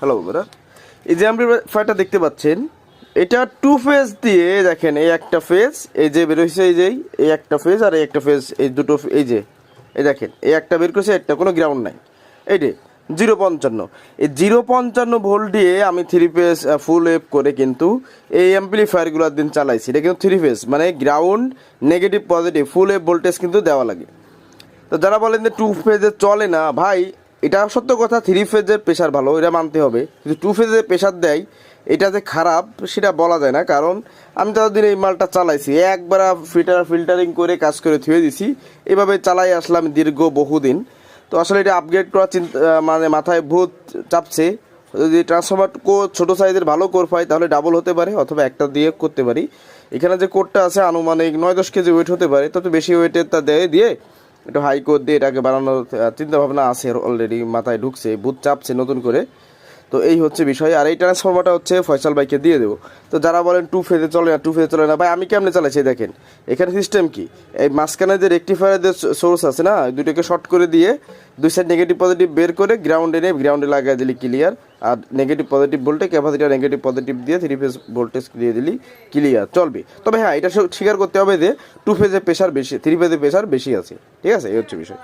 Hello বন্ধুরা এই যে অ্যাম্পলিফায়ারটা দেখতে পাচ্ছেন, এটা টু ফেজ দিয়ে দেখেন, এই একটা ফেজ এই যে বেরোইছে এই যে, এই একটা ফেজ আর এই একটা ফেজ এই দুটো এই যে, এই দেখেন, এই একটা বের করেছে, একটা কোনো গ্রাউন্ড নাই। এই যে জিরো পঞ্চান্ন। এই জিরো পঞ্চান্ন ভোল্ট দিয়ে আমি থ্রি ফেজ ফুল এপ করে কিন্তু এই অ্যাম্পলিফায়ারগুলোর দিন চালাইছি। এটা কিন্তু থ্রি ফেজ মানে গ্রাউন্ড নেগেটিভ পজিটিভ ফুল এপ ভোল্টেজ কিন্তু দেওয়া লাগে। তো যারা বলেন যে টু ফেজে চলে না, ভাই এটা সত্য কথা থ্রি ফেজের প্রেশার ভালো, এটা মানতে হবে। কিন্তু টু ফেজের প্রেশার দেয়, এটা যে খারাপ, সেটা বলা যায় না। কারণ আমি ততদিন এই মালটা চালাইছি, একবার ফিল্টার ফিল্টারিং করে কাজ করে থুয়ে দিছি, এভাবে চালাই আসলাম দীর্ঘ বহুদিন। তো আসলে এটা আপগ্রেড করার চিন্তা মানে মাথায় ভূত চাপছে। যদি ট্রান্সফরমার কো, ছোটো সাইজের ভালো কোর পাই, তাহলে ডাবল হতে পারে, অথবা একটা দিয়ে করতে পারি। এখানে যে কোরটা আছে, আনুমানিক নয় দশ কেজি ওয়েট হতে পারে, তত বেশি ওয়েটের তা দেয়, দিয়ে একটু হাই কোর্ট দিয়ে এটাকে বানানোর চিন্তাভাবনা আছে অলরেডি মাথায় ঢুকছে বুথ চাপছে নতুন করে। তো এই হচ্ছে বিষয়। আর এই ট্রান্সফর্মারটা হচ্ছে ফয়সাল বাইকে দিয়ে দেবো। তো যারা বলেন টু ফেজে চলে না টু ফেজে চলে না, ভাই আমি কেমনে চালাইছি দেখেন, এখানে সিস্টেম কি? এই মাঝখানে যে রেক্টিফায়ারের যে সোর্স আছে না দুটোকে শর্ট করে দিয়ে দুই সাইড নেগেটিভ পজিটিভ বের করে গ্রাউন্ডে এনে গ্রাউন্ডে লাগাই দিলি ক্লিয়ার আর নেগেটিভ পজিটিভ ভোল্টে ক্যাপাসিটার নেগেটিভ পজিটিভ দিয়ে থ্রি ফেজ ভোল্টেজ দিয়ে দিলি ক্লিয়ার চলবে। তবে হ্যাঁ এটা স্বীকার করতে হবে যে টু ফেজে প্রেশার বেশি থ্রি ফেজে প্রেশার বেশি আছে। ঠিক আছে? এই হচ্ছে বিষয়।